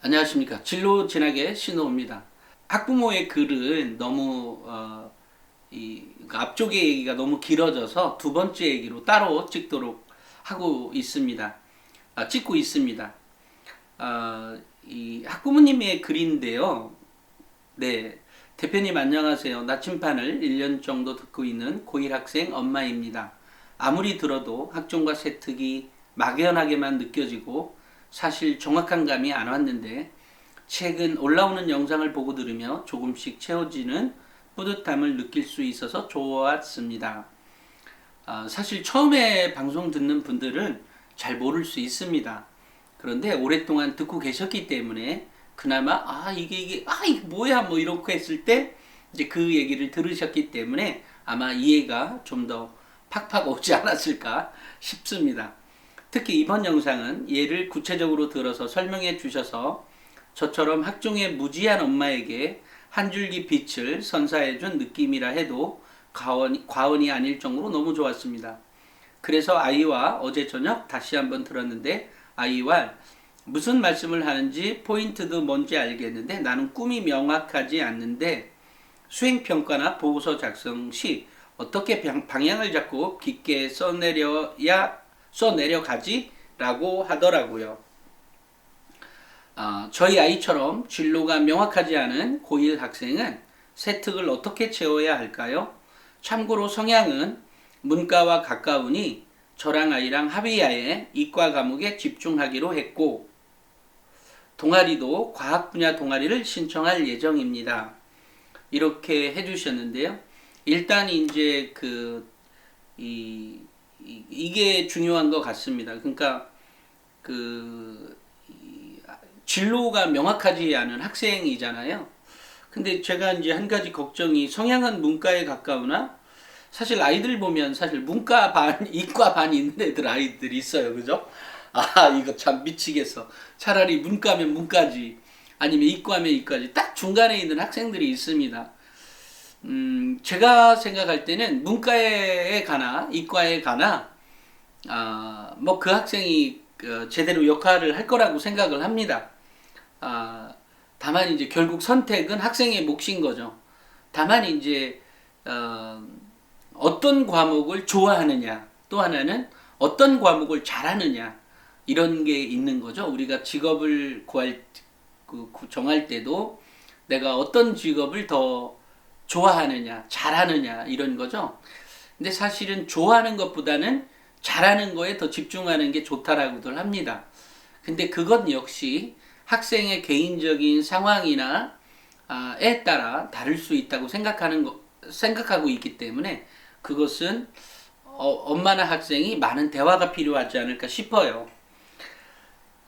안녕하십니까. 진로 진학의 신호입니다. 학부모의 글은 너무 어, 이 앞쪽의 얘기가 너무 길어져서 두 번째 얘기로 따로 찍도록 하고 있습니다. 아, 찍고 있습니다. 아, 이 학부모님의 글인데요. 네. 대표님 안녕하세요. 나침판을 1년 정도 듣고 있는 고1 학생 엄마입니다. 아무리 들어도 학종과 세특이 막연하게만 느껴지고 사실 정확한 감이 안 왔는데 최근 올라오는 영상을 보고 들으며 조금씩 채워지는 뿌듯함을 느낄 수 있어서 좋았습니다. 아, 사실 처음에 방송 듣는 분들은 잘 모를 수 있습니다. 그런데 오랫동안 듣고 계셨기 때문에 그나마 아 이게 이게 아 이게 뭐야 뭐 이렇게 했을 때 이제 그 얘기를 들으셨기 때문에 아마 이해가 좀 더 팍팍 오지 않았을까 싶습니다. 특히 이번 영상은 예를 구체적으로 들어서 설명해 주셔서 저처럼 학종의 무지한 엄마에게 한 줄기 빛을 선사해 준 느낌이라 해도 과언, 과언이 아닐 정도로 너무 좋았습니다. 그래서 아이와 어제 저녁 다시 한번 들었는데 아이와 무슨 말씀을 하는지 포인트도 뭔지 알겠는데 나는 꿈이 명확하지 않는데 수행평가나 보고서 작성 시 어떻게 방- 방향을 잡고 깊게 써내려야 써 내려가지라고 하더라고요. 아, 저희 아이처럼 진로가 명확하지 않은 고1 학생은 세특을 어떻게 채워야 할까요? 참고로 성향은 문과와 가까우니 저랑 아이랑 합의하에 이과 과목에 집중하기로 했고 동아리도 과학 분야 동아리를 신청할 예정입니다. 이렇게 해주셨는데요. 일단 이제 그 이, 이 이게 중요한 것 같습니다. 그러니까 그 이, 진로가 명확하지 않은 학생이잖아요. 근데 제가 이제 한 가지 걱정이 성향은 문과에 가까우나 사실 아이들 보면 사실 문과 반, 이과 반 있는 애들 아이들 있어요. 그죠? 아, 이거 참 미치겠어. 차라리 문과면 문과지. 아니면 이과면 이과지. 딱 중간에 있는 학생들이 있습니다. 음, 제가 생각할 때는 문과에 가나, 이과에 가나, 아, 뭐 그 학생이 어, 제대로 역할을 할 거라고 생각을 합니다. 아, 다만 이제 결국 선택은 학생의 몫인 거죠. 다만 이제, 어, 어떤 과목을 좋아하느냐, 또 하나는 어떤 과목을 잘하느냐, 이런 게 있는 거죠. 우리가 직업을 구할, 그, 구- 정할 때도 내가 어떤 직업을 더 좋아하느냐, 잘하느냐, 이런 거죠. 근데 사실은 좋아하는 것보다는 잘하는 거에 더 집중하는 게 좋다라고들 합니다. 근데 그것 역시 학생의 개인적인 상황이나 아, 에 따라 다를 수 있다고 생각하는 거, 생각하고 있기 때문에 그것은 어, 엄마나 학생이 많은 대화가 필요하지 않을까 싶어요.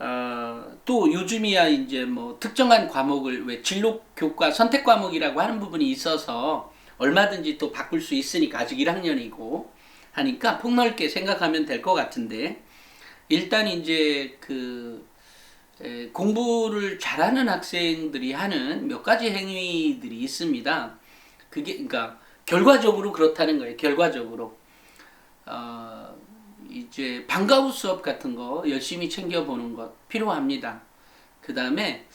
어, 또 요즘이야 이제 뭐 특정한 과목을 왜 진로 교과 선택 과목이라고 하는 부분이 있어서 얼마든지 또 바꿀 수 있으니까 아직 1학년이고 하니까 폭넓게 생각하면 될 것 같은데 일단 이제 그 에, 공부를 잘하는 학생들이 하는 몇 가지 행위들이 있습니다. 그게 그러니까 결과적으로 그렇다는 거예요. 결과적으로 어, 이제 방과후 수업 같은 거 열심히 챙겨보는 것 필요합니다. 그 다음에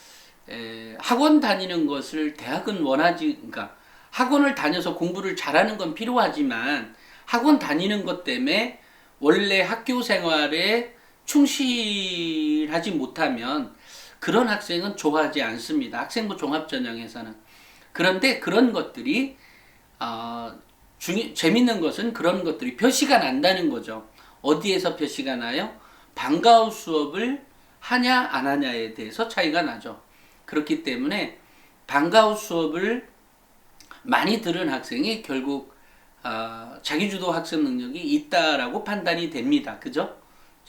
학원 다니는 것을 대학은 원하지, 그러니까 학원을 다녀서 공부를 잘하는 건 필요하지만 학원 다니는 것 때문에 원래 학교 생활에 충실하지 못하면 그런 학생은 좋아하지 않습니다. 학생부 종합전형에서는. 그런데 그런 것들이 어, 중요, 재밌는 것은 그런 것들이 표시가 난다는 거죠. 어디에서 표시가 나요? 방과후 수업을 하냐 안 하냐에 대해서 차이가 나죠. 그렇기 때문에 방과후 수업을 많이 들은 학생이 결국 어, 자기주도 학습 능력이 있다라고 판단이 됩니다. 그죠?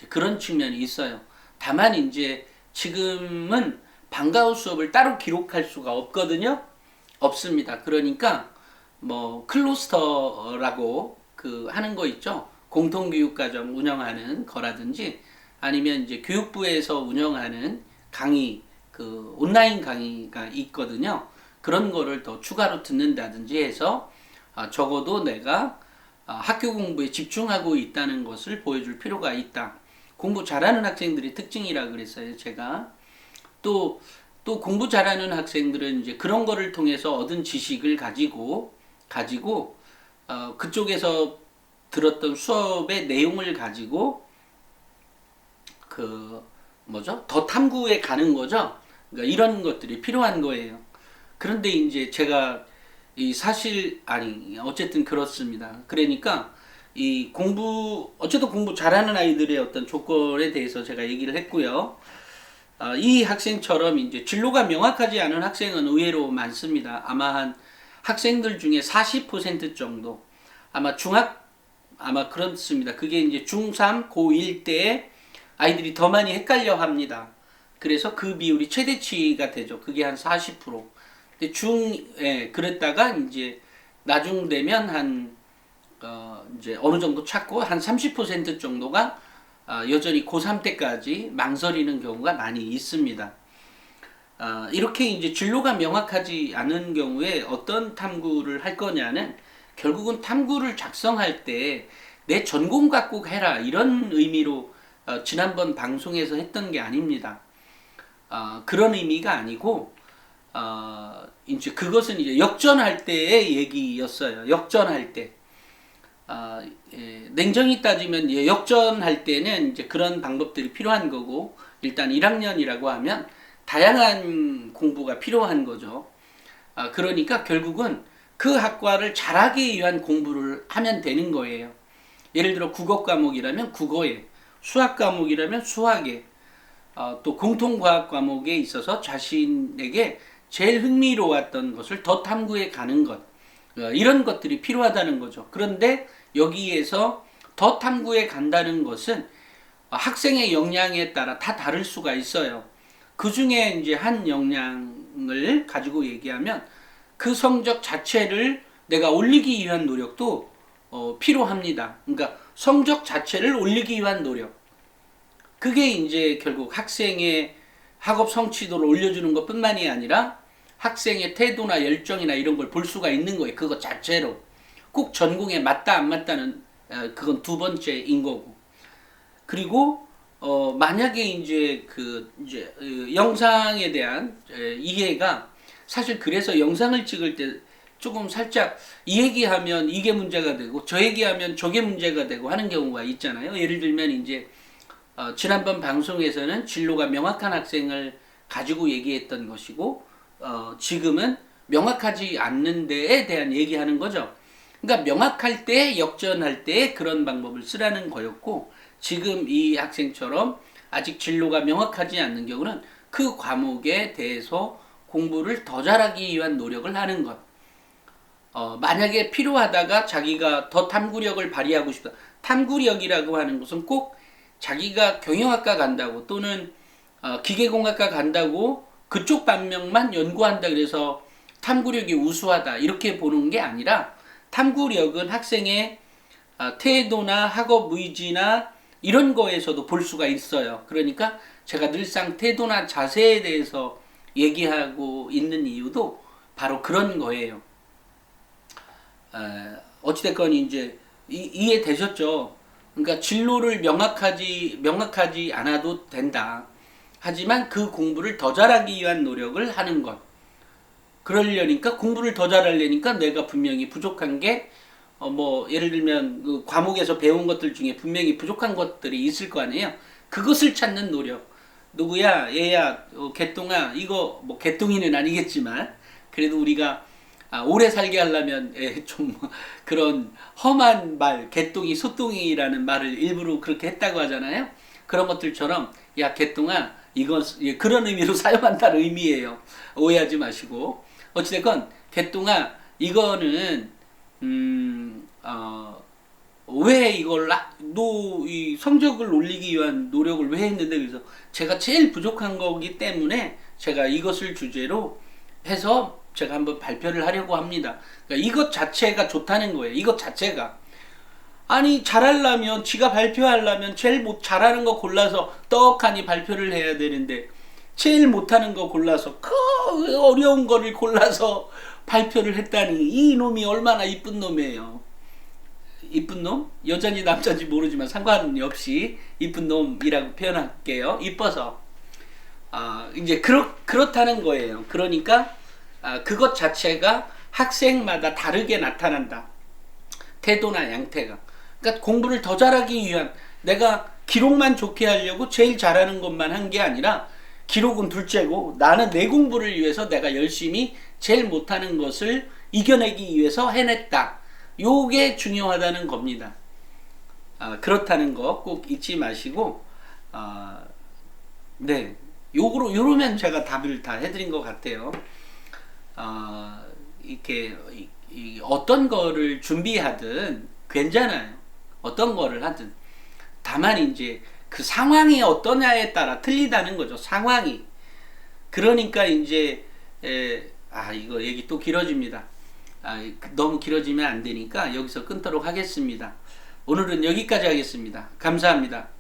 그런 측면이 있어요. 다만 이제 지금은 방과후 수업을 따로 기록할 수가 없거든요. 없습니다. 그러니까 뭐 클로스터라고 그 하는 거 있죠. 공통교육과정 운영하는 거라든지 아니면 이제 교육부에서 운영하는 강의 그 온라인 강의가 있거든요. 그런 거를 더 추가로 듣는다든지 해서 아, 적어도 내가 아, 학교 공부에 집중하고 있다는 것을 보여줄 필요가 있다. 공부 잘하는 학생들이 특징이라 그랬어요, 제가. 또, 또 공부 잘하는 학생들은 이제 그런 거를 통해서 얻은 지식을 가지고, 가지고, 어, 그쪽에서 들었던 수업의 내용을 가지고, 그, 뭐죠? 더 탐구에 가는 거죠? 그러니까 이런 것들이 필요한 거예요. 그런데 이제 제가 이 사실, 아니, 어쨌든 그렇습니다. 그러니까 이 공부, 어쨌든 공부 잘하는 아이들의 어떤 조건에 대해서 제가 얘기를 했고요. 어, 이 학생처럼 이제 진로가 명확하지 않은 학생은 의외로 많습니다. 아마 한 학생들 중에 40% 정도 아마 중학 아마 그렇습니다. 그게 이제 중3, 고1 때 아이들이 더 많이 헷갈려 합니다. 그래서 그 비율이 최대치가 되죠. 그게 한 40%. 근데 중, 예, 그랬다가 이제 나중 되면 한, 어, 이제 어느 정도 찾고 한 30% 정도가 어, 여전히 고3 때까지 망설이는 경우가 많이 있습니다. 어, 이렇게 이제 진로가 명확하지 않은 경우에 어떤 탐구를 할 거냐는 결국은 탐구를 작성할 때 내 전공 갖고 해라 이런 의미로 어, 지난번 방송에서 했던 게 아닙니다. 어, 그런 의미가 아니고 어, 이제 그것은 이제 역전할 때의 얘기였어요. 역전할 때. 어, 예, 냉정히 따지면 예, 역전할 때는 이제 그런 방법들이 필요한 거고 일단 1학년이라고 하면 다양한 공부가 필요한 거죠. 아, 그러니까 결국은 그 학과를 잘하기 위한 공부를 하면 되는 거예요. 예를 들어 국어 과목이라면 국어에, 수학 과목이라면 수학에, 어, 또 공통과학 과목에 있어서 자신에게 제일 흥미로웠던 것을 더 탐구해 가는 것. 어, 이런 것들이 필요하다는 거죠. 그런데 여기에서 더 탐구해 간다는 것은 학생의 역량에 따라 다 다를 수가 있어요. 그 중에 이제 한 역량을 가지고 얘기하면 그 성적 자체를 내가 올리기 위한 노력도 어, 필요합니다. 그러니까 성적 자체를 올리기 위한 노력. 그게 이제 결국 학생의 학업 성취도를 올려주는 것 뿐만이 아니라 학생의 태도나 열정이나 이런 걸 볼 수가 있는 거예요. 그것 자체로. 꼭 전공에 맞다 안 맞다는 어, 그건 두 번째인 거고. 그리고 어 만약에 이제 그 이제 어, 영상에 대한 에, 이해가 사실 그래서 영상을 찍을 때 조금 살짝 이 얘기하면 이게 문제가 되고 저 얘기하면 저게 문제가 되고 하는 경우가 있잖아요. 예를 들면 이제 어, 지난번 방송에서는 진로가 명확한 학생을 가지고 얘기했던 것이고 어, 지금은 명확하지 않는 데에 대한 얘기하는 거죠. 그러니까 명확할 때 역전할 때 그런 방법을 쓰라는 거였고 지금 이 학생처럼 아직 진로가 명확하지 않는 경우는 그 과목에 대해서 공부를 더 잘하기 위한 노력을 하는 것. 어, 만약에 필요하다가 자기가 더 탐구력을 발휘하고 싶다. 탐구력이라고 하는 것은 꼭 자기가 경영학과 간다고 또는 어, 기계공학과 간다고 그쪽 반면만 연구한다 그래서 탐구력이 우수하다 이렇게 보는 게 아니라 탐구력은 학생의 어, 태도나 학업 의지나 이런 거에서도 볼 수가 있어요. 그러니까 제가 늘상 태도나 자세에 대해서 얘기하고 있는 이유도 바로 그런 거예요. 어, 어찌됐건 이제 이, 해되셨죠? 그러니까 진로를 명확하지 명확하지 않아도 된다. 하지만 그 공부를 더 잘하기 위한 노력을 하는 것. 그러려니까 공부를 더 잘하려니까 내가 분명히 부족한 게 어 뭐 예를 들면 그 과목에서 배운 것들 중에 분명히 부족한 것들이 있을 거 아니에요. 그것을 찾는 노력. 누구야 얘야 어, 개똥아 이거 뭐 개똥이는 아니겠지만 그래도 우리가 아, 오래 살게 하려면 예, 좀 그런 험한 말 개똥이 소똥이라는 말을 일부러 그렇게 했다고 하잖아요. 그런 것들처럼 야 개똥아 이건 예, 그런 의미로 사용한다는 의미예요. 오해하지 마시고 어찌됐건 개똥아 이거는 음, 어, 왜 이걸 너이 성적을 올리기 위한 노력을 왜 했는데 그래서 제가 제일 부족한 거기 때문에 제가 이것을 주제로 해서 제가 한번 발표를 하려고 합니다. 그러니까 이것 자체가 좋다는 거예요. 이것 자체가 아니 잘하려면 지가 발표하려면 제일 못 잘하는 거 골라서 떡하니 발표를 해야 되는데 제일 못하는 거 골라서 그 어려운 거를 골라서 발표를 했다니 이 놈이 얼마나 이쁜 놈이에요. 이쁜 놈? 여자인지 남자인지 모르지만 상관없이 이쁜 놈이라고 표현할게요. 이뻐서. 아, 이제 그렇, 그렇다는 거예요. 그러니까 아, 그것 자체가 학생마다 다르게 나타난다. 태도나 양태가. 그러니까 공부를 더 잘하기 위한 내가 기록만 좋게 하려고 제일 잘하는 것만 한 게 아니라 기록은 둘째고 나는 내 공부를 위해서 내가 열심히 제일 못하는 것을 이겨내기 위해서 해냈다. 요게 중요하다는 겁니다. 아, 그렇다는 거 꼭 잊지 마시고 아, 네 요거로 요러면 제가 답을 다 해드린 것 같아요. 아, 이렇게 이- 이 어떤 거를 준비하든 괜찮아요. 어떤 거를 하든 다만 이제 그 상황이 어떠냐에 따라 틀리다는 거죠. 상황이 그러니까 이제 에, 아 이거 얘기 또 길어집니다. 아, 너무 길어지면 안 되니까 여기서 끊도록 하겠습니다. 오늘은 여기까지 하겠습니다. 감사합니다.